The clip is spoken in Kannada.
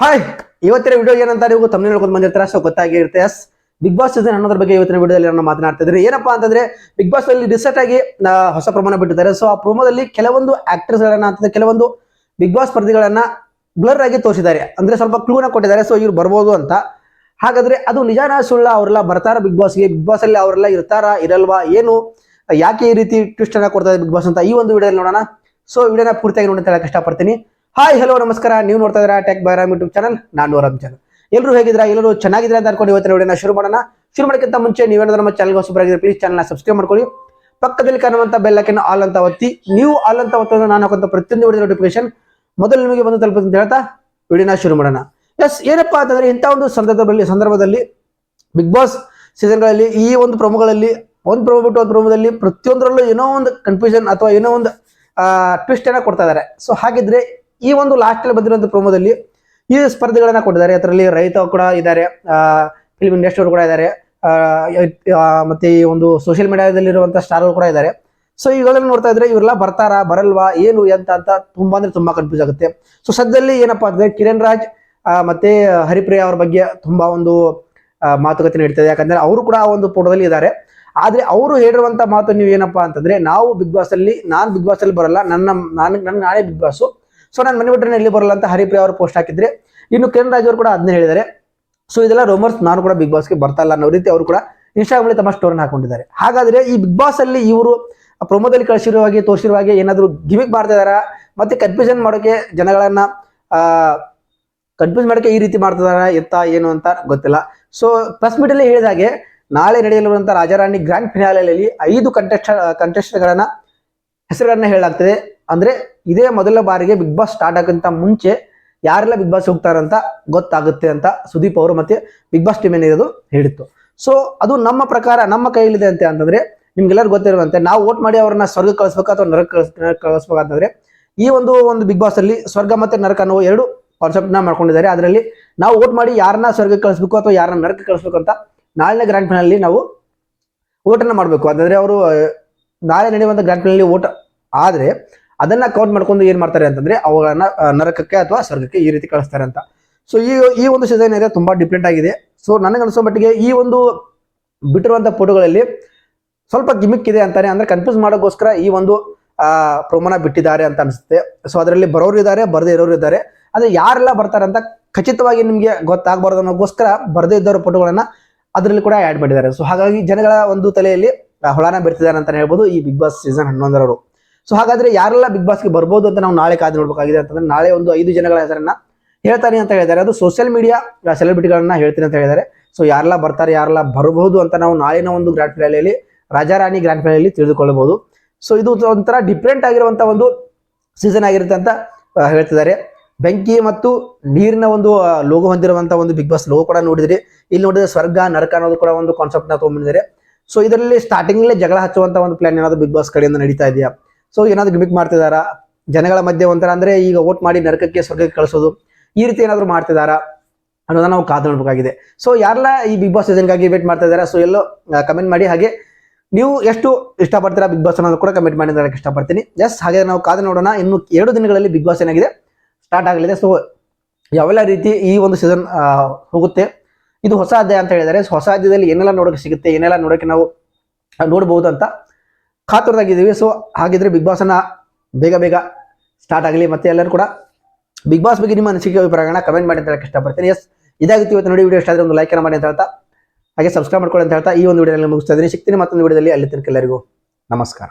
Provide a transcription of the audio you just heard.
ಹಾಯ್ ಇವತ್ತಿನ ವಿಡಿಯೋ ಏನಂತ ನೀವು ತಮ್ಮ ನೋಡ್ಕೊಂಡು ಬಂದಿರ್ತಾರೆ? ಸೊ ಗೊತ್ತಾಗಿರುತ್ತೆ. ಎಸ್ ಬಿಗ್ ಬಾಸ್ ಸೀಸನ್ ಅನ್ನೋದ್ರ ಬಗ್ಗೆ ಇವತ್ತಿನ ವಿಡಿಯೋದಲ್ಲಿ ನಾನು ಮಾತನಾಡ್ತಾ ಇದ್ದೀನಿ. ಏನಪ್ಪಾ ಅಂತಂದ್ರೆ ಬಿಗ್ ಬಾಸ್ ಅಲ್ಲಿ ರಿಸೆಟ್ ಆಗಿ ಹೊಸ ಪ್ರಮಾಣ ಬಿಟ್ಟಿದ್ದಾರೆ. ಸೊ ಆ ಪ್ರೊಮೋದಲ್ಲಿ ಕೆಲವೊಂದು ಆಕ್ಟರ್ಸ್ ಗಳನ್ನ ಅಂತಂದ್ರೆ ಕೆಲವೊಂದು ಬಿಗ್ ಬಾಸ್ ಸ್ಪರ್ಧಿಗಳನ್ನ ಬ್ಲರ್ ಆಗಿ ತೋರಿಸಿದ್ದಾರೆ. ಅಂದ್ರೆ ಸ್ವಲ್ಪ ಕ್ಲೂನ ಕೊಟ್ಟಿದ್ದಾರೆ. ಸೊ ಇವ್ರು ಬರ್ಬೋದು ಅಂತ. ಹಾಗಾದ್ರೆ ಅದು ನಿಜಾನ ಸುಳ್ಳ ಅವರೆಲ್ಲ ಬರ್ತಾರ ಬಿಗ್ ಬಾಸ್ಗೆ ಬಿಗ್ ಬಾಸ್ ಅಲ್ಲಿ ಅವರೆಲ್ಲ ಇರ್ತಾರಾ, ಇರಲ್ವಾ? ಏನು, ಯಾಕೆ ಈ ರೀತಿ ಟ್ವಿಸ್ಟ್ ಅನ್ನ ಕೊಡ್ತಾರೆ ಬಿಗ್ ಬಾಸ್ ಅಂತ ಈ ಒಂದು ವಿಡಿಯೋದಲ್ಲಿ ನೋಡೋಣ. ಸೊ ವಿಡಿಯೋನ ಪೂರ್ತಿಯಾಗಿ ನೋಡಿ ಅಂತ ಹೇಳಕ್ ಇಷ್ಟಪಡ್ತೀನಿ. ಹಾಯ್ ಹಲೋ ನಮಸ್ಕಾರ. ನೀವು ನೋಡ್ತಾ ಇದ್ದೀರಾ ಟೆಕ್ ಬೈರಾಮ್ ಯೂಟ್ಯೂಬ್ ಚಾನಲ್ ನಾನು ರಂಜನ್ ಎಲ್ಲರೂ ಹೇಗಿದ್ದೀರಾ? ಎಲ್ಲರೂ ಚೆನ್ನಾಗಿದ್ದೀರಾ ಅಂತ ಅನ್ಕೊಂಡು ಇವತ್ತಿನ ವಿಡಿಯೋನ ಶುರು ಮಾಡೋಣ. ಶುರು ಮಾಡೋಕ್ಕಿಂತ ಮುಂಚೆ ನೀವೇನಾದ್ರೂ ನಮ್ಮ ಚಾನಲ್ಗೆ ಹೊಸಬರಾಗಿದ್ರೆ ಪ್ಲೀಸ್ ಚಾನಲ್ನ ಸಬ್ಸ್ಕ್ರೈಬ್ ಮಾಡ್ಕೊಳ್ಳಿ. ಪಕ್ಕದಲ್ಲಿ ಕಾಣುವಂತ ಬೆಲ್ಲಕ್ಕಿನ ಆಲ್ ಅಂತ ಒತ್ತಿ. ನೀವು ಆಲ್ ಅಂತ ಒತ್ತೋದು ನಾನು ಹಾಕುವಂತ ಪ್ರತಿಯೊಂದು ವಿಡಿಯೋ ನೋಟಿಫಿಕೇಶನ್ ಮೊದಲು ನಿಮಗೆ ಬಂದು ತಲುಪುತ್ತೆ ಅಂತ ಹೇಳ್ತಾ ವಿಡಿಯೋನ ಶುರು ಮಾಡೋಣ. ಎಸ್ ಏನಪ್ಪಾ ಅಂತಂದ್ರೆ ಇಂಥ ಒಂದು ಸಂದರ್ಭದಲ್ಲಿ ಸಂದರ್ಭದಲ್ಲಿ ಬಿಗ್ ಬಾಸ್ ಸೀಸನ್ಗಳಲ್ಲಿ ಈ ಒಂದು ಪ್ರೊಮೋಗಳಲ್ಲಿ ಒಂದು ಪ್ರೊಮೋ ಬಿಟ್ಟು ಒಂದು ಪ್ರೊಮೋದಲ್ಲಿ ಪ್ರತಿಯೊಂದರಲ್ಲೂ ಏನೋ ಒಂದು ಕನ್ಫ್ಯೂಷನ್ ಅಥವಾ ಏನೋ ಒಂದು ಟ್ವಿಸ್ಟ್ ಅನ್ನ ಕೊಡ್ತಾ ಇದ್ದಾರೆ. ಸೊ ಹಾಗಿದ್ರೆ ಈ ಒಂದು ಲಾಸ್ಟ್ ಅಲ್ಲಿ ಬಂದಿರುವಂತ ಪ್ರೋಮೋದಲ್ಲಿ ಈ ಸ್ಪರ್ಧೆಗಳನ್ನ ಕೊಟ್ಟಿದ್ದಾರೆ. ಅದರಲ್ಲಿ ರೈತ ಕೂಡ ಇದ್ದಾರೆ. ಫಿಲ್ಮ್ ಇಂಡಸ್ಟ್ರಿ ಕೂಡ ಇದ್ದಾರೆ. ಮತ್ತೆ ಈ ಒಂದು ಸೋಷಿಯಲ್ ಮೀಡಿಯಾದಲ್ಲಿರುವಂಥ ಸ್ಟಾರ್ಗಳು ಕೂಡ ಇದ್ದಾರೆ. ಸೊ ಇವೆಲ್ಲ ನೋಡ್ತಾ ಇದ್ರೆ ಇವರೆಲ್ಲ ಬರ್ತಾರಾ, ಬರಲ್ವಾ, ಏನು, ಎಂತ, ಅಂತ ತುಂಬಾ ಅಂದ್ರೆ ತುಂಬಾ ಕನ್ಫ್ಯೂಸ್ ಆಗುತ್ತೆ. ಸೊ ಸದ್ಯದಲ್ಲಿ ಏನಪ್ಪಾ ಅಂದ್ರೆ ಕಿರಣ್ ರಾಜ್ ಮತ್ತೆ ಹರಿಪ್ರಿಯಾ ಅವ್ರ ಬಗ್ಗೆ ತುಂಬಾ ಒಂದು ಮಾತುಕತೆ ನೀಡ್ತದೆ ಯಾಕಂದ್ರೆ ಅವರು ಕೂಡ ಆ ಒಂದು ಫೋಟೋದಲ್ಲಿ ಇದ್ದಾರೆ. ಆದ್ರೆ ಅವರು ಹೇಳಿರುವಂತ ಮಾತು ನೀವು ಏನಪ್ಪಾ ಅಂತಂದ್ರೆ, ನಾವು ಬಿಗ್ ಬಾಸ್ ಅಲ್ಲಿ, ನಾನ್ ಬಿಗ್ ಬಾಸ್ ಅಲ್ಲಿ ಬರಲ್ಲ. ನನ್ನ, ನಾನು ನನ್ನ ನಾನೇ ಬಿಗ್ ಬಾಸ್ ಸೊ ನಾನು ಮನೆ ಬಿಟ್ಟರೆ ಎಲ್ಲಿ ಬರಲ್ಲ ಅಂತ ಹರಿಪ್ರಿಯ ಅವರು ಪೋಸ್ಟ್ ಹಾಕಿದ್ರೆ, ಇನ್ನು ಕಿರಣ್ ರಾಜ್ ಅವರು ಕೂಡ ಅದನ್ನೇ ಹೇಳಿದ್ದಾರೆ. ಸೊ ಇದೆಲ್ಲ ರೋಮರ್ಸ್ ನಾನು ಕೂಡ ಬಿಗ್ ಬಾಸ್ಗೆ ಬರ್ತಾ ಇಲ್ಲ ಅನ್ನೋ ರೀತಿ ಅವರು ಕೂಡ ಇನ್ಸ್ಟಾಗ್ರಾಮ್ ತಮ್ಮ ಸ್ಟೋರ್ನ ಹಾಕೊಂಡಿದ್ದಾರೆ. ಹಾಗಾದ್ರೆ ಈ ಬಿಗ್ ಬಾಸ್ ಅಲ್ಲಿ ಇವರು ಪ್ರೊಮೋದಲ್ಲಿ ಕಳಿಸಿರುವ ಹಾಗೆ ತೋರಿಸಿರುವ ಹಾಗೆ ಏನಾದರೂ ಗಿಮಿಕ್ ಮಾಡ್ತಾ ಇದಾರಾ ಮತ್ತೆ ಕನ್ಫ್ಯೂಷನ್ ಮಾಡೋಕೆ ಜನಗಳನ್ನ ಕನ್ಫ್ಯೂಸ್ ಮಾಡೋಕೆ ಈ ರೀತಿ ಮಾಡ್ತಿದಾರ ಎತ್ತ, ಏನು ಅಂತ ಗೊತ್ತಿಲ್ಲ. ಸೊ ಪ್ರೆಸ್ ಮೀಟ್ ಅಲ್ಲಿ ಹೇಳಿದಾಗೆ ನಾಳೆ ನಡೆಯಲಿರುವಂತಹ ರಾಜಾರಾಣಿ ಗ್ರ್ಯಾಂಡ್ ಫಿನಾಲೆಯಲ್ಲಿ ಐದು ಕಂಟೆಸ್ಟ್ ಕಂಟೆಸ್ಟ್ಗಳನ್ನು ಹೆಸರುಗಳನ್ನ ಹೇಳಲಾಗ್ತದೆ. ಅಂದ್ರೆ ಇದೇ ಮೊದಲ ಬಾರಿಗೆ ಬಿಗ್ ಬಾಸ್ ಸ್ಟಾರ್ಟ್ ಆಗಂತ ಮುಂಚೆ ಯಾರೆಲ್ಲ ಬಿಗ್ ಬಾಸ್ ಹೋಗ್ತಾರಂತ ಗೊತ್ತಾಗುತ್ತೆ ಅಂತ ಸುದೀಪ್ ಅವರು ಮತ್ತೆ ಬಿಗ್ ಬಾಸ್ ಟೀಮ್ ಏನಿರೋದು ಹೇಳಿತ್ತು. ಸೊ ಅದು ನಮ್ಮ ಪ್ರಕಾರ ನಮ್ಮ ಕೈಯಲ್ಲಿದೆ ಅಂತ ಅಂತಂದ್ರೆ ನಿಮ್ಗೆಲ್ಲರೂ ಗೊತ್ತಿರುವಂತೆ ನಾವು ವೋಟ್ ಮಾಡಿ ಅವ್ರನ್ನ ಸ್ವರ್ಗ ಕಳಿಸ್ಬೇಕು ಅಥವಾ ನರಕ ಕಳಿಸ್ ಕಳಿಸ್ಬೇಕು ಅಂತಂದ್ರೆ ಈ ಒಂದು ಒಂದು ಬಿಗ್ ಬಾಸ್ ಅಲ್ಲಿ ಸ್ವರ್ಗ ಮತ್ತೆ ನರಕ ಅನ್ನೋ ಎರಡು ಕಾನ್ಸೆಪ್ಟ್ನ ಮಾಡ್ಕೊಂಡಿದ್ದಾರೆ. ಅದರಲ್ಲಿ ನಾವು ವೋಟ್ ಮಾಡಿ ಯಾರನ್ನ ಸ್ವರ್ಗ ಕಳಿಸ್ಬೇಕು ಅಥವಾ ಯಾರನ್ನ ನರಕ ಕಳಿಸ್ಬೇಕು ಅಂತ ನಾಳಿನ ಗ್ರ್ಯಾಂಡ್ ಫೈನಲ್ ನಾವು ಓಟನ್ನ ಮಾಡಬೇಕು. ಅಂತಂದ್ರೆ ಅವರು, ನಾಳೆ ನಡೆಯುವಂತ ಗ್ರ್ಯಾಂಡ್ ಫೈನಲ್ ಓಟ್ ಆದ್ರೆ ಅದನ್ನ ಕೌಂಟ್ ಮಾಡ್ಕೊಂಡು ಏನ್ ಮಾಡ್ತಾರೆ ಅಂತಂದ್ರೆ ಅವುಗಳನ್ನ ನರಕಕ್ಕೆ ಅಥವಾ ಸ್ವರ್ಗಕ್ಕೆ ಈ ರೀತಿ ಕಳಿಸ್ತಾರೆ ಅಂತ. ಸೊ ಈ ಈ ಒಂದು ಸೀಸನ್ ಇದೆ, ತುಂಬಾ ಡಿಫ್ರೆಂಟ್ ಆಗಿದೆ. ಸೊ ನನಗೆ ಅನಿಸೋ ಮಟ್ಟಿಗೆ ಈ ಒಂದು ಬಿಟ್ಟಿರುವಂತ ಫೋಟೋಗಳಲ್ಲಿ ಸ್ವಲ್ಪ ಗಿಮಿಕ್ ಇದೆ ಅಂತಾನೆ, ಅಂದ್ರೆ ಕನ್ಫ್ಯೂಸ್ ಮಾಡೋಕ್ಕೋಸ್ಕರ ಈ ಒಂದು ಪ್ರಮಾಣ ಬಿಟ್ಟಿದ್ದಾರೆ ಅಂತ ಅನಿಸುತ್ತೆ. ಸೊ ಅದರಲ್ಲಿ ಬರೋರು ಇದ್ದಾರೆ, ಬರದೇ ಇರೋರು ಇದ್ದಾರೆ. ಆದ್ರೆ ಯಾರೆಲ್ಲ ಬರ್ತಾರೆ ಅಂತ ಖಚಿತವಾಗಿ ನಿಮ್ಗೆ ಗೊತ್ತಾಗಬಾರ್ದು ಅನ್ನೋಕ್ಕೋಸ್ಕರ ಬರದೇ ಇದ್ದವರ ಫೋಟೋಗಳನ್ನ ಅದರಲ್ಲಿ ಕೂಡ ಆಡ್ ಮಾಡಿದ್ದಾರೆ. ಸೊ ಹಾಗಾಗಿ ಜನಗಳ ಒಂದು ತಲೆಯಲ್ಲಿ ಹೊಳಾನ ಬಿಡ್ತಿದ್ದಾರೆ ಅಂತ ಹೇಳ್ಬೋದು ಈ ಬಿಗ್ ಬಾಸ್ ಸೀಸನ್ ಹನ್ನೊಂದರವರು ಸೊ ಹಾಗಾದ್ರೆ ಯಾರೆಲ್ಲ ಬಿಗ್ ಬಾಸ್ಗೆ ಬರ್ಬೋದು ಅಂತ ನಾವು ನಾಳೆ ಕಾದು ನೋಡ್ಬೇಕಾಗಿದೆ ಅಂತಂದ್ರೆ ನಾಳೆ ಒಂದು ಐದು ಜನಗಳ ಹೆಸರನ್ನ ಹೇಳ್ತಾರೆ ಅಂತ ಹೇಳಿದ್ದಾರೆ. ಅದು ಸೋಷಿಯಲ್ ಮೀಡಿಯಾ ಸೆಲೆಬ್ರಿಟಿಗಳನ್ನ ಹೇಳ್ತೀನಿ ಅಂತ ಹೇಳಿದ್ದಾರೆ. ಸೊ ಯಾರೆಲ್ಲ ಬರ್ತಾರೆ, ಯಾರೆಲ್ಲ ಬರಬಹುದು ಅಂತ ನಾವು ನಾಳಿನ ಒಂದು ಗ್ರ್ಯಾಂಡ್ ರಾಜಾ ರಾಜಾರಾಣಿ ಗ್ರ್ಯಾಂಡ್ ಫಿನಾಲಿಯಲ್ಲಿ ತಿಳಿದುಕೊಳ್ಳಬಹುದು. ಸೊ ಇದು ಒಂಥರ ಡಿಫ್ರೆಂಟ್ ಆಗಿರುವಂತ ಒಂದು ಸೀಸನ್ ಆಗಿರುತ್ತೆ ಅಂತ ಹೇಳ್ತಿದ್ದಾರೆ. ಬೆಂಕಿ ಮತ್ತು ನೀರಿನ ಒಂದು ಲೋಗೋ ಹೊಂದಿರುವಂತ ಒಂದು ಬಿಗ್ ಬಾಸ್ ಲೋಗೋ ಕೂಡ ನೋಡಿದ್ರಿ. ಇಲ್ಲಿ ನೋಡಿದ್ರೆ ಸ್ವರ್ಗ, ನರಕ ಅನ್ನೋದು ಕೂಡ ಒಂದು ಕಾನ್ಸೆಪ್ಟ್ನ ತಗೊಂಡಿದ್ದಾರೆ ಸೊ ಇದರಲ್ಲಿ ಸ್ಟಾರ್ಟಿಂಗ್ ಜಗಳ ಹಚ್ಚುವಂತ ಒಂದು ಪ್ಲಾನ್ ಏನಾದ್ರು ಬಿಗ್ ಬಾಸ್ ಕಡೆಯಿಂದ ನಡೀತಾ ಇದೆಯಾ? ಸೊ ಏನಾದ್ರು ಗಿಮಿಕ್ ಮಾಡ್ತಿದಾರಾ? ಜನಗಳ ಮಧ್ಯೆ ಒಂಥರ ಅಂದ್ರೆ ಈಗ ವೋಟ್ ಮಾಡಿ ನರಕಕ್ಕೆ ಸ್ವರ್ಗಕ್ಕೆ ಕಳಿಸೋದು, ಈ ರೀತಿ ಏನಾದ್ರು ಮಾಡ್ತಿದಾರಾ? ಅನ್ನೋದನ್ನ ನಾವು ಕಾದು ನೋಡ್ಬೇಕಾಗಿದೆ. ಸೊ ಯಾರೆಲ್ಲ ಈ ಬಿಗ್ ಬಾಸ್ ಸೀಸನ್ಗಾಗಿ ವೇಟ್ ಮಾಡ್ತಾ ಇದಾರೆ ಸೊ ಎಲ್ಲೋ ಕಮೆಂಟ್ ಮಾಡಿ. ಹಾಗೆ ನೀವು ಎಷ್ಟು ಇಷ್ಟಪಡ್ತೀರಾ ಬಿಗ್ ಬಾಸ್ ಅನ್ನೋದು ಕೂಡ ಕಮೆಂಟ್ ಮಾಡಿ ಹೇಳಕ್ ಇಷ್ಟಪಡ್ತೀನಿ. ಎಸ್ ಹಾಗೆ ನಾವು ಕಾದು ನೋಡೋಣ. ಇನ್ನು ಎರಡು ದಿನಗಳಲ್ಲಿ ಬಿಗ್ ಬಾಸ್ ಏನಾಗಿದೆ? ಸ್ಟಾರ್ಟ್ ಆಗಲಿದೆ. ಸೊ ಯಾವೆಲ್ಲ ರೀತಿ ಈ ಒಂದು ಸೀಸನ್ ಹೋಗುತ್ತೆ? ಇದು ಹೊಸ ಅಧ್ಯಾಯ ಅಂತ ಹೇಳಿದರೆ, ಹೊಸ ಅಧ್ಯಾಯದಲ್ಲಿ ಏನೆಲ್ಲ ನೋಡೋಕೆ ಸಿಗುತ್ತೆ, ಏನೆಲ್ಲ ನೋಡೋಕೆ ನಾವು ನೋಡಬಹುದು ಅಂತ ಕಾತುರದಾಗಿದ್ದೀವಿ. ಸೊ ಹಾಗಿದ್ರೆ ಬಿಗ್ ಬಾಸ್ ಅನ್ನ ಬೇಗ ಬೇಗ ಸ್ಟಾರ್ಟ್ ಆಗಲಿ. ಮತ್ತೆ ಎಲ್ಲರೂ ಕೂಡ ಬಿಗ್ ಬಾಸ್ ಬಗ್ಗೆ ನಿಮ್ಮ ಅನಿಸಿಕೆ, ಅಭಿಪ್ರಾಯಗಳನ್ನ ಕಮೆಂಟ್ ಮಾಡಿ ಅಂತ ಹೇಳಕ್ಕೆ ಇಷ್ಟಪಡ್ತೀನಿ. ಎಸ್ ಇದಾಗುತ್ತೆ ಇವತ್ತು ನೋಡಿ ವಿಡಿಯೋ ಇಷ್ಟ ಆದ್ರೆ ಒಂದು ಲೈಕ್ ಮಾಡಿ ಅಂತ ಹೇಳ್ತಾ, ಹಾಗೆ ಸಬ್ಸ್ಕ್ರೈಬ್ ಮಾಡ್ಕೊಳ್ಳಿ ಅಂತ ಹೇಳ್ತಾ ಈ ಒಂದು ವಿಡಿಯೋನಲ್ಲಿ ಮುಗಿಸ್ತಾ ಇದ್ದೀನಿ. ಸಿಗ್ತೀನಿ ಮತ್ತೊಂದು ವಿಡಿಯೋದಲ್ಲಿ ಅಲ್ಲಿ ತನಕ ಎಲ್ಲರಿಗೂ ನಮಸ್ಕಾರ.